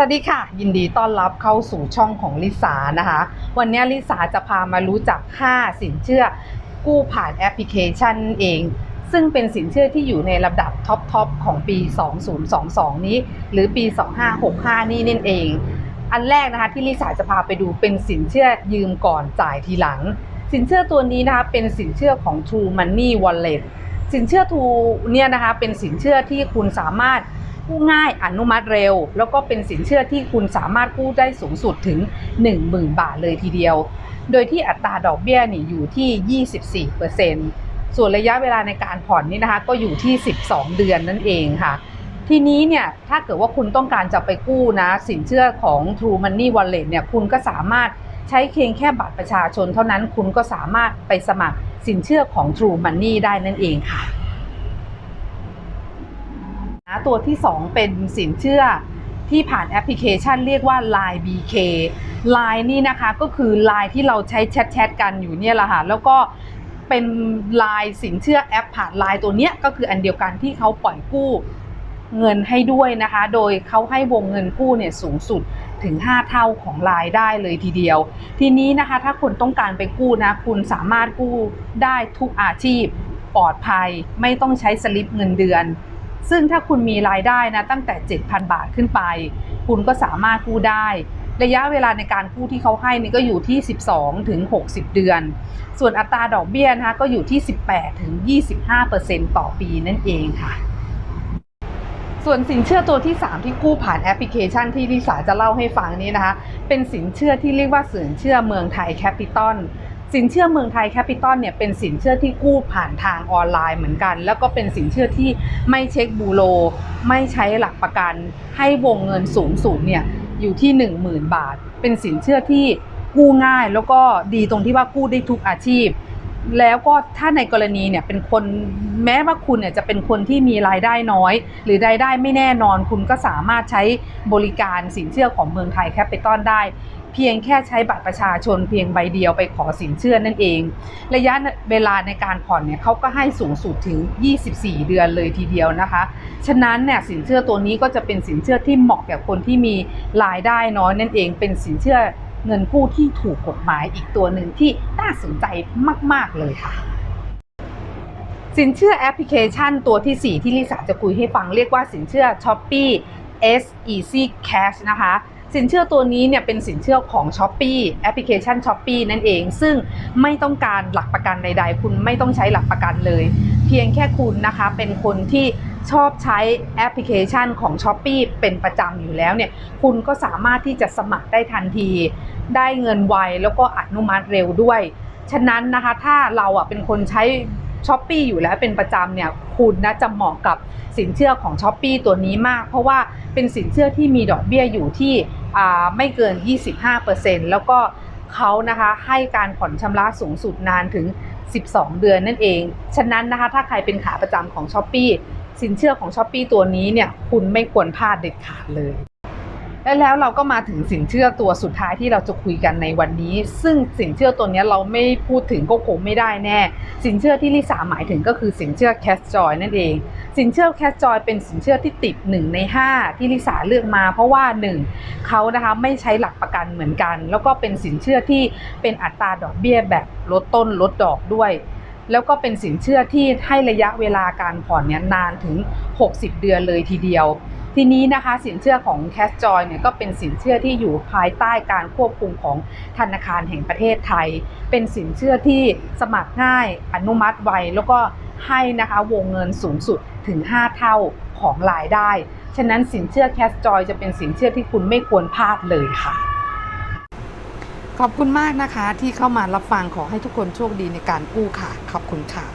วัสดีค่ะ ยินดีต้อนรับเข้าสู่ช่องของลิสานะคะ วันนี้ลิสาจะพามารู้จัก 5 สินเชื่อ กู้ผ่านแอปพลิเคชันเอง ซึ่งเป็นสินเชื่อที่อยู่ในลำดับท็อปทอปของปี 2022 นี้ หรือปี 2565 นี่นั่นเอง อันแรกนะคะที่ลิสาจะพาไปดูเป็นสินเชื่อยืมก่อนจ่ายทีหลัง สินเชื่อตัวนี้นะคะเป็นสินเชื่อของ True Money Wallet สินเชื่อ True เนี่ยนะคะเป็นสินเชื่อที่คุณสามารถ กู้ง่ายอนุมัติเร็ว แล้วก็เป็นสินเชื่อที่คุณสามารถกู้ได้สูงสุดถึง 10,000 บาทเลยทีเดียว โดยที่อัตราดอกเบี้ยนี่อยู่ที่ 24%ส่วนระยะเวลาในการผ่อนนี่นะคะก็อยู่ที่ 12 เดือนนั่นเองค่ะทีนี้เนี่ยถ้าเกิดว่าคุณต้องการจะไปกู้นะ สินเชื่อของ True Money Wallet เนี่ยคุณก็สามารถใช้เพียงแค่บัตรประชาชนเท่านั้นคุณก็สามารถไปสมัครสินเชื่อของ True Money ได้นั่นเองค่ะ ตัวที่ 2 เป็นสินเชื่อที่ผ่านแอปพลิเคชันเรียกว่า Line BK Line นี่นะคะก็คือ Line ที่เราใช้แชทๆกันอยู่เนี่ยแหละค่ะแล้วก็เป็น Line สินเชื่อแอปผ่าน Line ตัวเนี้ยก็คืออันเดียวกันที่เขาปล่อยกู้เงินให้ด้วยนะคะ โดยเขาให้วงเงินกู้เนี่ยสูงสุดถึง 5 เท่าของรายได้เลยทีเดียว ทีนี้นะคะถ้าคุณต้องการไปกู้นะ คุณสามารถกู้ได้ทุกอาชีพปลอดภัย ไม่ต้องใช้สลิปเงินเดือน ซึ่งถ้าคุณมีรายได้นะตั้งแต่ 7,000 บาทขึ้นไป คุณก็สามารถกู้ได้ ระยะเวลาในการกู้ที่เขาให้นี่ก็อยู่ที่ 12 ถึง 60 เดือน ส่วนอัตราดอกเบี้ยนะคะก็อยู่ที่ 18 ถึง 25%ต่อปีนั่นเองค่ะ ส่วนสินเชื่อตัวที่ 3 ที่กู้ผ่านแอปพลิเคชันที่ลิสาจะเล่าให้ฟังนี้นะคะ เป็นสินเชื่อที่เรียกว่าสินเชื่อเมืองไทยแคปิตอล สินเชื่อเมืองไทยแคปิตอลเนี่ยเป็นสินเชื่อที่กู้ผ่านทางออนไลน์เหมือนกัน แล้วก็เป็นสินเชื่อที่ไม่เช็คบูโร ไม่ใช้หลักประกัน ให้วงเงินสูงสุดเนี่ยอยู่ที่ 10,000 บาท เป็นสินเชื่อที่กู้ง่ายแล้วก็ดีตรงที่ว่ากู้ได้ทุกอาชีพ แล้วก็ถ้าในกรณีเนี่ยเป็นคนแม้ว่าคุณเนี่ยจะเป็นคนที่มีรายได้น้อย หรือรายได้ไม่แน่นอน คุณก็สามารถใช้บริการสินเชื่อของเมืองไทยแคปิตอลได้ เพียงแค่ใช้บัตรประชาชนเพียงใบเดียวไปขอสินเชื่อนั่นเอง ระยะเวลาในการผ่อนเนี่ยเขาก็ให้สูงสุดถึง 24 เดือนเลยทีเดียวนะคะ ฉะนั้นเนี่ยสินเชื่อตัวนี้ก็จะเป็นสินเชื่อที่เหมาะแก่คนที่มีรายได้น้อยนั่นเองเป็นสินเชื่อ เงินกู้ที่ถูกกฎหมายอีกตัวหนึ่งที่น่าสนใจมาก ๆ เลยค่ะ สินเชื่อแอปพลิเคชันตัวที่ 4 ที่ลิสาจะคุยให้ฟังเรียกว่าสินเชื่อ s h o p e e S Easy Cash นะคะสินเชื่อตัวนี้เนี่ยเป็นสินเชื่อของ s h o p e e แอปพลิเคชัน s h o p e e นั่นเอง ซึ่งไม่ต้องการหลักประกันใด ๆ คุณไม่ต้องใช้หลักประกันเลย เพียงแค่คุณนะคะเป็นคนที่ ชอบใช้แอปพลิเคชันของ s h o p e e เป็นประจำอยู่แล้วเนี่ยคุณก็สามารถที่จะสมัครได้ทันที ได้เงินไวแล้วก็อนุมัติเร็วด้วย ฉะนั้นนะคะถ้าเราอะเป็นคนใช้ช้อปปีอยู่แล้วเป็นประจำเนี่ยคุณนะจะเหมาะกับสินเชื่อของช้อปปีตัวนี้มาก เพราะว่าเป็นสินเชื่อที่มีดอกเบี้ยอยู่ที่ไม่เกิน 25%แล้วก็เขานะคะให้การผ่อนชำระสูงสุดนานถึง 12 เดือนนั่นเอง ฉะนั้นนะคะถ้าใครเป็นขาประจำของช้อปปี สินเชื่อของช้อปปีตัวนี้เนี่ยคุณไม่ควรพลาดเด็ดขาดเลยและแล้วเราก็มาถึงสินเชื่อตัวสุดท้ายที่เราจะคุยกันในวันนี้ ซึ่งสินเชื่อตัวนี้เราไม่พูดถึงก็คงไม่ได้แน่ สินเชื่อที่ลิสาหมายถึงก็คือสินเชื่อ Cash Joy นั่นเอง สินเชื่อ Cash Joy เป็นสินเชื่อที่ติด 1 ใน 5 ที่ลิสาเลือกมา เพราะว่า 1เขานะคะไม่ใช้หลักประกันเหมือนกัน แล้วก็เป็นสินเชื่อที่เป็นอัตราดอกเบี้ยแบบลดต้นลดดอกด้วย แล้วก็เป็นสินเชื่อที่ให้ระยะเวลาการผ่อนเนี่ยนานถึง 60 เดือนเลยทีเดียว ทีนี้นะคะสินเชื่อของ Cash Joy เนี่ยก็เป็นสินเชื่อที่อยู่ภายใต้การควบคุมของธนาคารแห่งประเทศไทย เป็นสินเชื่อที่สมัครง่ายอนุมัติไวแล้วก็ให้นะคะวงเงินสูงสุดถึง 5 เท่าของรายได้ ฉะนั้นสินเชื่อ Cash Joy จะเป็นสินเชื่อที่คุณไม่ควรพลาดเลยค่ะ ขอบคุณมากนะคะที่เข้ามารับฟังขอให้ทุกคนโชคดีในการกู้ค่ะ ขอบคุณค่ะ